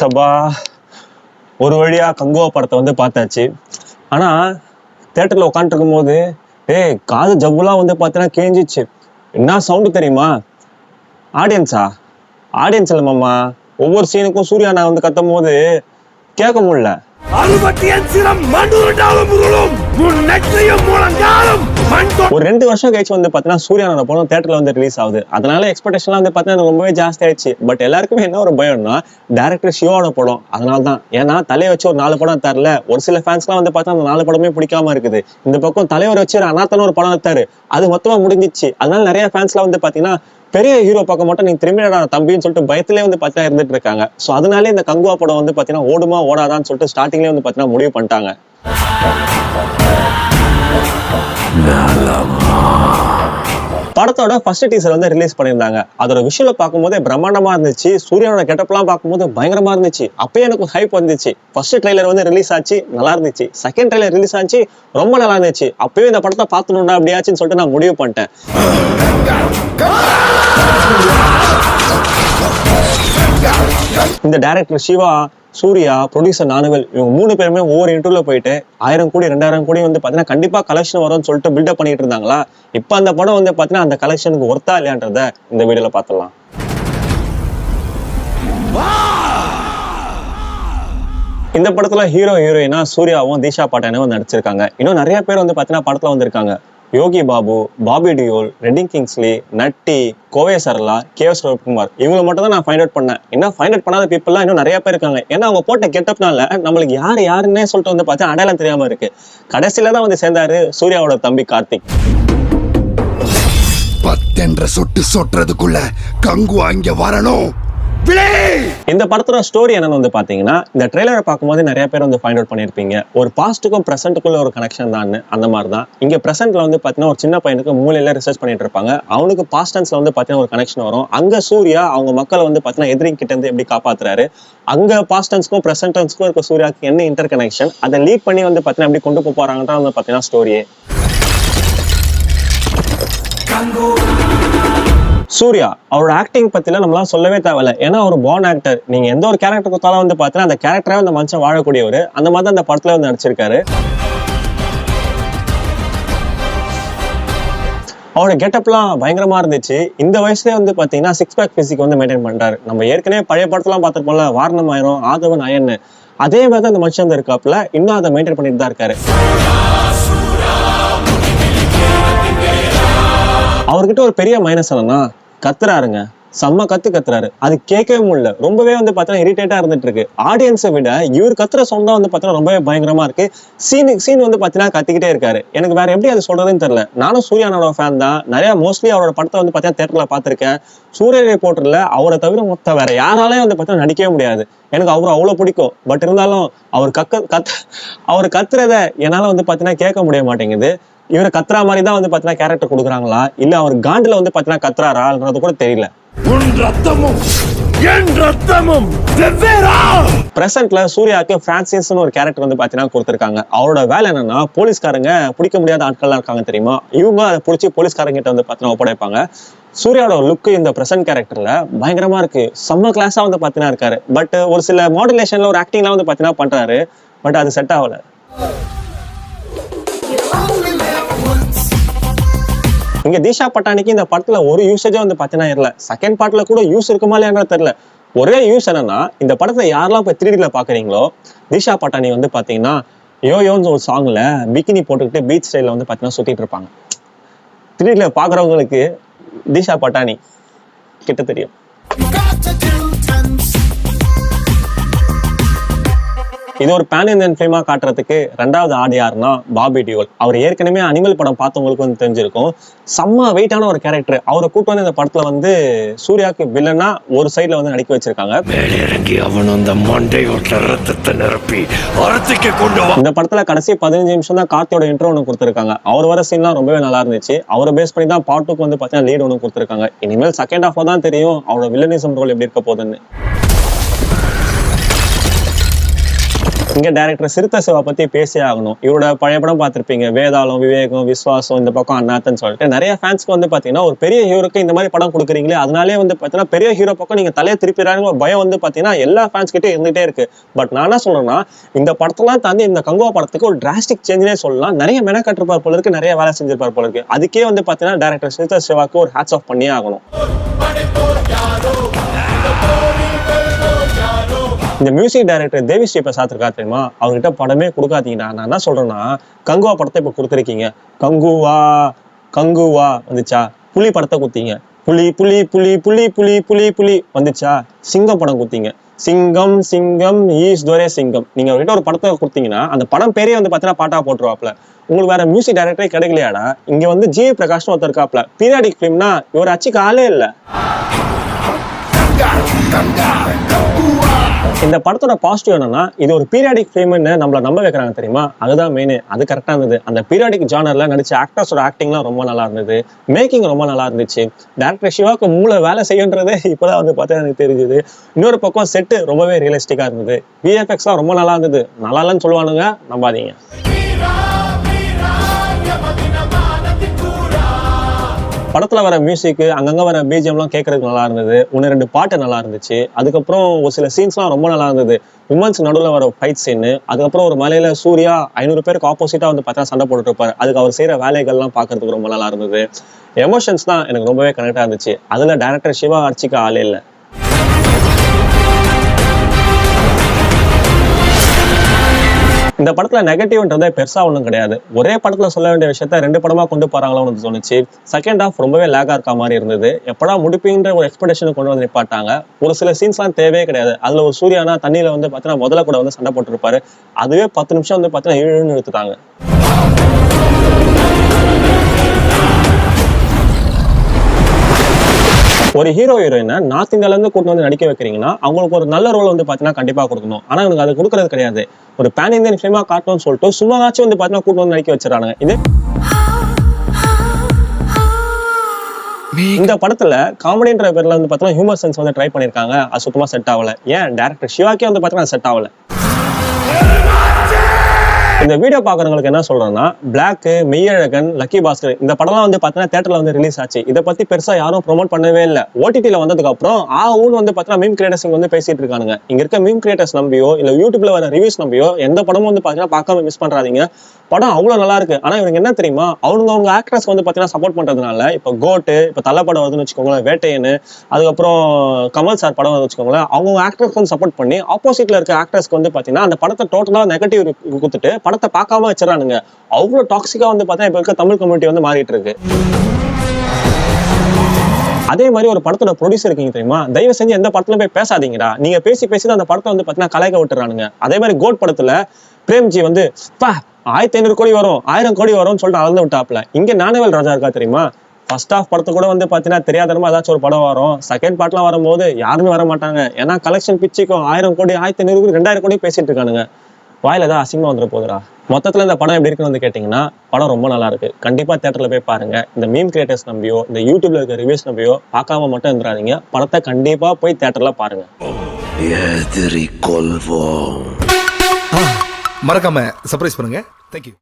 சபா ஒரு வழியாக கங்கோ படத்தை வந்து பார்த்தாச்சு. ஆனால் தேட்டரில் உட்காந்துருக்கும் போது ஏய் காது ஜவ்வுலாம் வந்து பார்த்தீங்கன்னா கேஞ்சிச்சு என்ன சவுண்டு தெரியுமா? ஆடியன்ஸா ஆடியன்ஸ் இல்லை மாமா. ஒவ்வொரு சீனுக்கும் சூர்யா நான் வந்து கத்தும் போது கேட்க முடியல. ஒரு ரெண்டு வருஷம் கழிச்சு வந்து பார்த்தீங்கன்னா சூர்யானோட படம் தேட்டர்ல வந்து ரிலீஸ் ஆகுது. அதனால எக்ஸ்பெக்டேஷன்லாம் வந்து பார்த்தீங்கன்னா ரொம்பவே ஜாஸ்தி ஆயிடுச்சு. பட் எல்லாருக்குமே என்ன ஒரு பயம்னா டேரக்டர் சிவாவோட படம் அதனால தான் ஏன்னா தலையை வச்சு ஒரு நாலு படம் தரல. ஒரு சில ஃபேன்ஸ்லாம் வந்து பார்த்தா அந்த நாலு படமே பிடிக்காம இருக்குது. இந்த பக்கம் தலைவர் வச்சு ஒரு அனாத்தன ஒரு படம் எடுத்தாரு. அது மொத்தமா முடிஞ்சிச்சு. அதனால நிறைய ஃபேன்ஸ்லாம் வந்து பார்த்தீங்கன்னா பெரிய ஹீரோ பார்க்க மட்டும் நீங்க திரும்பிடா தம்பின்னு சொல்லிட்டு பயத்திலே வந்து பார்த்தா இருந்துட்டு இருக்காங்க. ஸோ அதனாலே இந்த கங்குவா படம் வந்து பார்த்தீங்கன்னா ஓடுமா ஓடாதான்னு சொல்லிட்டு ஸ்டார்டிங்லேயே வந்து பார்த்தீங்கன்னா முடிவு பண்ணிட்டாங்க. படத்தோட ஃபர்ஸ்ட் டீசர் வந்து ரிலீஸ் பண்ணியிருந்தாங்க. அதோட விஷயம் பார்க்கும்போதே பிரம்மாண்டமா இருந்துச்சு. சூர்யாவோட கெட்டப்லாம் பார்க்கும்போது பயங்கரமா இருந்துச்சு. அப்பயே எனக்கு ஹைப் வந்துச்சு. ஃபர்ஸ்ட் ட்ரெயிலர் வந்து ரிலீஸ் ஆச்சு நல்லா இருந்துச்சு. செகண்ட் ட்ரைலர் ரிலீஸ் ஆச்சு ரொம்ப நல்லா இருந்துச்சு. அப்பயும் இந்த படத்தை பார்த்துணும்டா அப்படியாச்சுன்னு சொல்லிட்டு நான் முடிவு பண்ணிட்டேன். இந்த டைரக்டர் சிவா சூர்யா ப்ரொடியூசர் நானுவல் இவங்க மூணு பேருமே ஒவ்வொரு இன்டர்வியூல போயிட்டு ஆயிரம் கோடி ரெண்டாயிரம் கோடி வந்து பார்த்தீங்கன்னா கண்டிப்பா கலெக்ஷன் வரும்னு சொல்லிட்டு பில்டப் பண்ணிட்டு இருந்தாங்களா? இப்போ அந்த படம் வந்து பார்த்தீங்கன்னா அந்த கலெக்ஷனுக்கு ஒர்த்தா இல்லையான்றத இந்த வீடியோல பார்த்துடலாம். இந்த படத்துல ஹீரோ ஹீரோயினா சூர்யாவும் தீஷா பாட்டானும் நடிச்சிருக்காங்க. இன்னும் நிறைய பேர் வந்து பார்த்தீங்கன்னா படத்துல வந்திருக்காங்க. Yogi Babu Bobby Deol Redin Kingsley Natty Kovai Sarala K S Ravikumar. இவங்களை மட்டும் தான் நான் ஃபைண்ட் அவுட் பண்ணேன். ஏன்னா ஃபைண்ட் அவுட் பண்ணாத பீப்புள்லாம் இன்னும் நிறைய பேர் இருக்காங்க. ஏன்னா அவங்க போட்ட கெட்டப்னால நம்மளுக்கு யார் யாருன்னே சொல்லிட்டு வந்து பார்த்தா அடையாளம் தெரியாம இருக்கு. கடைசியில தான் வந்து சேர்ந்தாரு சூர்யாவோட தம்பி கார்த்திக். பத்தென்ற சொட்டு சொட்டுறதுக்குள்ள கங்கு அங்க வரணும். விளை! இந்த படத்தோட ஸ்டோரி என்னன்னு வந்து பாத்தீங்கன்னா இந்த ட்ரெய்லரை பார்க்கும்போது நிறைய பேர் வந்து ஃபைண்ட் அவுட் பண்ணியிருப்பீங்க. ஒரு பாஸ்ட்டுக்கும் ப்ரெசென்ட்டுக்குள்ள ஒரு கனெக்ஷன் தான் அந்த மாதிரி தான் இங்க ப்ரெசென்ட்ல வந்து பாத்தீங்கன்னா ஒரு சின்ன பையனுக்கு மூலையில ரிசர்ச் பண்ணிட்டு இருப்பாங்க. அவனுக்கு பாஸ்டன்ஸ்ல வந்து பாத்தீங்கன்னா ஒரு கனெக்ஷன் வரும். அங்க சூர்யா அவங்க மக்களை வந்து பாத்தீங்கன்னா எதிரி கிட்ட இருந்து எப்படி காப்பாத்துறாரு? அங்க பாஸ்டன்ஸ்க்கும் ப்ரெசென்டன்ஸ்க்கும் இருக்க சூர்யாக்கு என்ன இன்டர் கனெக்ஷன் அதை லீக் பண்ணி வந்து பாத்தீங்கன்னா எப்படி கொண்டு போக போறாங்கன்றது வந்து பாத்தீங்கன்னா ஸ்டோரியே சூர்யா அவரோட ஆக்டிங் பற்றிலாம் நம்மளாம் சொல்லவே தேவையில்ல. ஏன்னா ஒரு பான் ஆக்டர் நீங்க எந்த ஒரு கேரக்டர் கொடுத்தாலும் வந்து பார்த்தீங்கன்னா அந்த கேரக்டரே அந்த மனுஷன் வாழக்கூடியவர். அந்த மாதிரி தான் அந்த படத்துல வந்து நடிச்சிருக்காரு. அவரோட கெட்டப்லாம் பயங்கரமா இருந்துச்சு. இந்த வயசுலயே வந்து பாத்தீங்கன்னா சிக்ஸ் பேக் பிசிக் வந்து மெயின்டைன் பண்றாரு. நம்ம ஏற்கனவே பழைய படத்தெல்லாம் பார்த்துருப்போம்ல வாரணம் ஆயிரம் ஆதவன் அயன் அதே மாதிரி தான் அந்த மனுஷன் வந்து இருக்காப்புல இன்னும் அதை மெயின்டைன் பண்ணிட்டு தான் இருக்காரு. அவர்கிட்ட ஒரு பெரிய மைனஸ் என்னன்னா கத்துறாருங்க. செம்ம கத்து கத்துறாரு. அது கேட்கவே முடியல. ரொம்பவே வந்து பார்த்தீங்கன்னா இரிட்டேட்டா இருந்துட்டு இருக்கு ஆடியன்ஸை விட இவர் கத்துற சவுண்ட் தான் வந்து பார்த்தீங்கன்னா ரொம்பவே பயங்கரமா இருக்கு. சீனு சீன் வந்து பார்த்தீங்கன்னா கத்திக்கிட்டே இருக்காரு. எனக்கு வேற எப்படி அது சொல்றதுன்னு தெரியல. நானும் சூர்யானோட ஃபேன் தான். நிறைய மோஸ்ட்லி அவரோட படத்தை வந்து பார்த்தீங்கன்னா தேட்டர்ல பார்த்திருக்கேன். சூரிய ரிப்போர்ட்டர்ல அவரை தவிர மொத்த வேற யாராலையும் வந்து பார்த்தீங்கன்னா நடிக்கவே முடியாது. எனக்கு அவர் அவ்வளோ பிடிக்கும். பட் இருந்தாலும் அவர் கக்க கத் அவர் கத்துறத என்னால வந்து பார்த்தீங்கன்னா கேட்க முடிய மாட்டேங்குது. இவரை கத்துறா மாதிரி தான் வந்து பார்த்தீங்கன்னா கேரக்டர் கொடுக்குறாங்களா? இல்ல அவர் காண்டுல வந்து பார்த்தீங்கன்னா கத்துறாரான்றது கூட தெரியல. உன் ரத்தமும் என் ரத்தமும் வெவ்வேறா! பிரசன்ட்ல சூர்யாவுக்கு பிரான்சிஸ்னு ஒரு கேரக்டர் வந்து பார்த்தீங்கன்னா கொடுத்துருக்காங்க. அவரோட வேலை என்னன்னா போலீஸ்காரங்க பிடிக்க முடியாத ஆட்கள்லாம் இருக்காங்க தெரியுமா? இவங்க அதை பிடிச்சி போலீஸ்காரங்க கிட்ட வந்து பார்த்தீங்கன்னா ஒப்படைப்பாங்க. சூர்யாவோட லுக் இந்த பிரசன்ட் கேரக்டர்ல பயங்கரமா இருக்கு. செம்ம கிளாஸா வந்து பார்த்தீங்கன்னா இருக்காரு. பட் ஒரு சில மாடுலேஷன்ல ஒரு ஆக்டிங்லாம் வந்து பார்த்தீங்கன்னா பண்றாரு. பட் அது செட் ஆகல. இங்க தீஷா பட்டானிக்கு இந்த படத்துல ஒரு யூசேஜே வந்து பாத்தீங்கன்னா இல்ல. செகண்ட் பார்ட்ல கூட யூஸ் இருக்குமா இல்லையான்னு தெரியல. ஒரே யூஸ் என்னன்னா இந்த படத்துல யாரெல்லாம் போய் த்ரீடில பாக்குறீங்களோ தீஷா பட்டானி வந்து பாத்தீங்கன்னா யோயோன்னு ஒரு சாங்ல பிகினி போட்டுக்கிட்டு பீச் ஸ்டைல வந்து பாத்தீங்கன்னா சுத்திட்டு இருப்பாங்க. த்ரீடில பாக்குறவங்களுக்கு தீஷா பட்டானி கிட்ட தெரியும். இது ஒரு பேன் இந்தியன் ஃபிலிமா காட்டுறதுக்கு ரெண்டாவது ஆடு யாருன்னா பாபி டியோல். அவர் ஏற்கனவே அனிமல் படம் பார்த்தவங்களுக்கு வந்து தெரிஞ்சிருக்கும். செம்ம வெயிட்டான ஒரு கேரக்டர் அவரை கூட்டு வந்து இந்த படத்துல வந்து சூர்யாவுக்கு வில்லனா ஒரு சைடுல வந்து நடிக்க வச்சிருக்காங்க. இந்த படத்துல கடைசி பதினஞ்சு நிமிஷம் தான் கார்த்தியோட இன்ட்ரோ ஒன்று கொடுத்துருக்காங்க. அவர் வர சீன்லாம் ரொம்பவே நல்லா இருந்துச்சு. அவரை பேஸ் பண்ணி தான் பாட்டுக்கு வந்து பார்த்தீங்கன்னா லீட் ஒன்று கொடுத்துருக்காங்க. இனிமேல் செகண்ட் ஹாஃப் தான் தெரியும் அவரோட வில்லனிசம் ரோல் எப்படி இருக்க போகுதுன்னு. இங்கே டேரக்டர் சிறுத்தை சிவா பற்றி பேசியே ஆகணும். இவரோட பழைய படம் பார்த்துருப்பீங்க. வேதாளம் விவேகம் விஸ்வாசம் இந்த பக்கம் அண்ணாத்தன் சொல்லிட்டு. நிறைய ஃபேன்ஸ்க்கு வந்து பார்த்தீங்கன்னா ஒரு பெரிய ஹீரோக்கு இந்த மாதிரி படம் கொடுக்குறீங்களே அதனாலே வந்து பார்த்தீங்கன்னா பெரிய ஹீரோ பக்கம் நீங்கள் தலையை திருப்பிடுறாங்க பயம் வந்து பார்த்தீங்கன்னா எல்லா ஃபேன்ஸ் கிட்டே இருந்துகிட்டே இருக்கு. பட் நான் என்ன சொல்றேன்னா இந்த படத்தெல்லாம் தாண்டி இந்த கங்குவா படத்துக்கு ஒரு டிராஸ்டிக் சேஞ்சுனே சொல்லலாம். நிறைய மெனக்கட்டிருப்பார் போல இருக்கு நிறைய வேலை செஞ்சிருப்பார் போல இருக்கு. அதுக்கே வந்து பார்த்தீங்கன்னா டேரக்டர் சிறுத்தை சிவாக்கு ஒரு ஹேட்ஸ் ஆஃப் பண்ணியே ஆகணும். இந்த மியூசிக் டைரக்டர் தேவி ஸ்ரீ பிரசாத் இருக்கா தெரியுமா? அவர்கிட்ட படமே கொடுக்காதீங்கடா. நான் என்ன சொல்றேன்னா கங்குவா படத்தை இப்போ கொடுத்துருக்கீங்க. கங்குவா கங்குவா வந்துச்சா? புலி படத்தை கொடுத்தீங்க. புலி புலி புலி புலி புலி புலி புலி வந்துச்சா? சிங்கம் படம் கொடுத்தீங்க. சிங்கம் சிங்கம் ஈஸ் துவரே சிங்கம். நீங்க அவர்கிட்ட ஒரு படத்தை கொடுத்தீங்கன்னா அந்த படம் பேரே வந்து பார்த்தீங்கன்னா பாட்டா போட்டுருவாப்ல. உங்களுக்கு வேற மியூசிக் டைரக்டரே கிடைக்கலையாடா? இங்க வந்து ஜி பிரகாஷ்னு ஒருத்தர் இருக்காப்ல. பீரியாடிக் ஃபிலிம்னா இவர் அச்சுக்கு ஆளே இல்லை. இந்த படத்தோட பாசிட்டிவ் என்னன்னா இது ஒரு பீரியாடிக் ஃபிலிம்னு நம்மளை நம்ப வைக்கிறாங்க தெரியுமா? அதுதான் மெயின் அது கரெக்டா இருந்தது. அந்த பீரியாடிக் ஜானர்ல நடிச்ச ஆக்டர்ஸோட ஆக்டிங்லாம் ரொம்ப நல்லா இருந்தது. மேக்கிங் ரொம்ப நல்லா இருந்துச்சு. டேரக்டர் சிவாக்கு மூளை வேலை செய்யுன்றதே இப்போதான் வந்து பார்த்தா எனக்கு தெரிஞ்சுது. இன்னொரு பக்கம் செட்டு ரொம்பவே ரியலிஸ்டிக்காக இருந்தது. விஎஃப்எக்ஸ்லாம் ரொம்ப நல்லா இருந்தது. நல்லா இல்லைன்னு சொல்லுவானுங்க நம்பாதீங்க. படத்தில் வர மியூசிக்கு அங்கங்கே வர பிஜிஎம்லாம் கேட்கறதுக்கு நல்லா இருந்தது. ஒன்று ரெண்டு பாட்டு நல்லா இருந்துச்சு. அதுக்கப்புறம் ஒரு சில சீன்ஸ்லாம் ரொம்ப நல்லா இருந்தது. உமன்ஸ் நடுவில் வர ஃபைட் சீனு அதுக்கப்புறம் ஒரு மலையில் சூர்யா ஐநூறு பேருக்கு ஆப்போசிட்டாக வந்து பார்த்தா சண்டை போட்டுட்டு அதுக்கு அவர் செய்கிற வேலைகள்லாம் பார்க்கறதுக்கு ரொம்ப நல்லா இருந்தது. எமோஷன்ஸ் தான் எனக்கு ரொம்பவே கனெக்டாக இருந்துச்சு. அதில் டேரக்டர் சிவா அர்ச்சிக்க ஆளே இல்லை. இந்த படத்துல நெகட்டிவ்ன்றது பெருசா ஒன்றும் கிடையாது. ஒரே படத்துல சொல்ல வேண்டிய விஷயத்த ரெண்டு படமா கொண்டு போறாங்களோன்னு தோணுச்சு. செகண்ட் ஹாஃப் ரொம்பவே லேகா இருக்க மாதிரி இருந்தது. எப்படா முடிப்புன்ற ஒரு எக்ஸ்பெக்டேஷன் கொண்டு வந்து நிப்பாட்டாங்க. ஒரு சில சீன்ஸ்லாம் தேவையே கிடையாது. அதுல ஒரு சூர்யானா தண்ணியில வந்து பார்த்தீங்கன்னா முதல்ல கூட வந்து சண்டை போட்டிருப்பாரு. அதுவே பத்து நிமிஷம் வந்து பார்த்தீங்கன்னா இழுன்னு எடுத்துட்டாங்க ஒரு ஹீரோ ஹீரோயினை நார்த் இந்தியாவிலேருந்து கூட்டு வந்து நடிக்க வைக்கிறீங்கன்னா அவங்களுக்கு ஒரு நல்ல ரோல் வந்து பார்த்தீங்கன்னா கண்டிப்பாக கொடுக்கணும். ஆனால் எனக்கு அது கொடுக்கறது கிடையாது. ஒரு பேன் இந்தியன் ஃபிலிமா காட்டணும்னு சொல்லிட்டு சும்மாச்சும் வந்து பார்த்தீங்கன்னா கூட்டு வந்து நடிக்க வச்சிடறாங்க. இது இந்த படத்துல காமெடின்ற பேர்ல வந்து பார்த்தீங்கன்னா ஹியூமர் சென்ஸ் வந்து ட்ரை பண்ணிருக்காங்க. அது சுத்தமா செட் ஆகல. ஏன்? டேரக்டர் சிவாக்கே வந்து பார்த்தீங்கன்னா செட் ஆகல. இந்த வீடியோ பாக்குறவங்களுக்கு என்ன சொல்றேன்னா பிளாக் மெய்யழகன் லக்கி பாஸ்கர் இந்த படம்லாம் வந்து பாத்தீங்கன்னா வந்து ரிலீஸ் ஆச்சு. இதை பத்தி பெருசா யாரும் ப்ரொமோட் பண்ணவே இல்லை. ஓடிடில வந்ததுக்கு அப்புறம் ஆ ஊன்னு வந்து பார்த்தீங்கன்னா மீம் கிரியேட்டர்ஸ் வந்து பேசிட்டு இருக்கானுங்க. இங்க இருக்க மீம் கிரியேட்டர்ஸ் நம்பியோ இல்ல யூடியூப்ல வர ரிவ்யூஸ் நம்பியோ எந்த படமும் வந்து பார்த்தீங்கன்னா பார்க்காம மிஸ் பண்றாதீங்க. படம் அவ்வளவு நல்லா இருக்கு. ஆனா இவங்க என்ன தெரியுமா? அவங்க அவங்க ஆக்டர்ஸ் வந்து பார்த்தீங்கன்னா சப்போர்ட் பண்றதுனால இப்ப கோட்டு இப்ப தலை படம் வருதுன்னு வச்சுக்கோங்களேன் வேட்டையனு அதுக்கப்புறம் கமல் சார் படம் வந்து வச்சுக்கோங்களேன் அவங்க ஆக்டர்ஸ்க்கு வந்து சப்போர்ட் பண்ணி ஆப்போசிட்ல இருக்க ஆக்டர்ஸ்க்கு வந்து பாத்தீங்கன்னா அந்த படத்தை டோட்டலா நெகட்டிவ் கொடுத்துட்டு படத்தை பார்க்காம வச்சிடறானுங்க. அவ்வளவு டாக்ஸிக்காக வந்து பார்த்தா இப்போ இருக்க தமிழ் கம்யூனிட்டி வந்து மாறிட்டு இருக்கு. அதே மாதிரி ஒரு படத்தோட ப்ரொடியூசர் இருக்கீங்க தெரியுமா? தயவு செஞ்சு எந்த படத்துல போய் பேசாதீங்கடா. நீங்க பேசி பேசி தான் அந்த படத்தை வந்து பாத்தீங்கன்னா கலாய்க்க விட்டுறானுங்க. அதே மாதிரி கோட் படத்துல பிரேம்ஜி வந்து பா ஆயிரத்தி ஐநூறு கோடி வரும் ஆயிரம் கோடி வரும்னு சொல்லிட்டு அளந்து விட்டாப்ல இங்க ஞானவேல் ராஜா இருக்கா தெரியுமா? ஃபர்ஸ்ட் ஆஃப் படத்தை கூட வந்து பாத்தீங்கன்னா தெரியாதனமா ஏதாச்சும் ஒரு படம் வரும். செகண்ட் பார்ட்லாம் வரும்போது யாருமே வர மாட்டாங்க. ஏன்னா கலெக்ஷன் பிச்சுக்கும் ஆயிரம் கோடி ஆயிரத்தி ஐநூறு கோடி ரெண்டாயிரம் கோடி பேசிட்டு இருக்கானுங்க. வாயில தான் அசிங்கமா வந்துட போகுதுடா. மொத்தத்துல இந்த படம் எப்படி இருக்குன்னு வந்து கேட்டீங்கன்னா படம் ரொம்ப நல்லா இருக்கு. கண்டிப்பா தேட்டர்ல போய் பாருங்க. இந்த மீம் கிரியேட்டர்ஸ் நம்பியோ இந்த யூடியூப்ல இருக்க ரிவ்யூஸ் நம்பியோ பார்க்காம மட்டும் இருந்துடாதீங்க. படத்தை கண்டிப்பா போய் தேட்டர்ல பாருங்க. எதிரி கொள்வோம் மறக்காம சர்ப்ரைஸ் பண்ணுங்க. தேங்க்யூ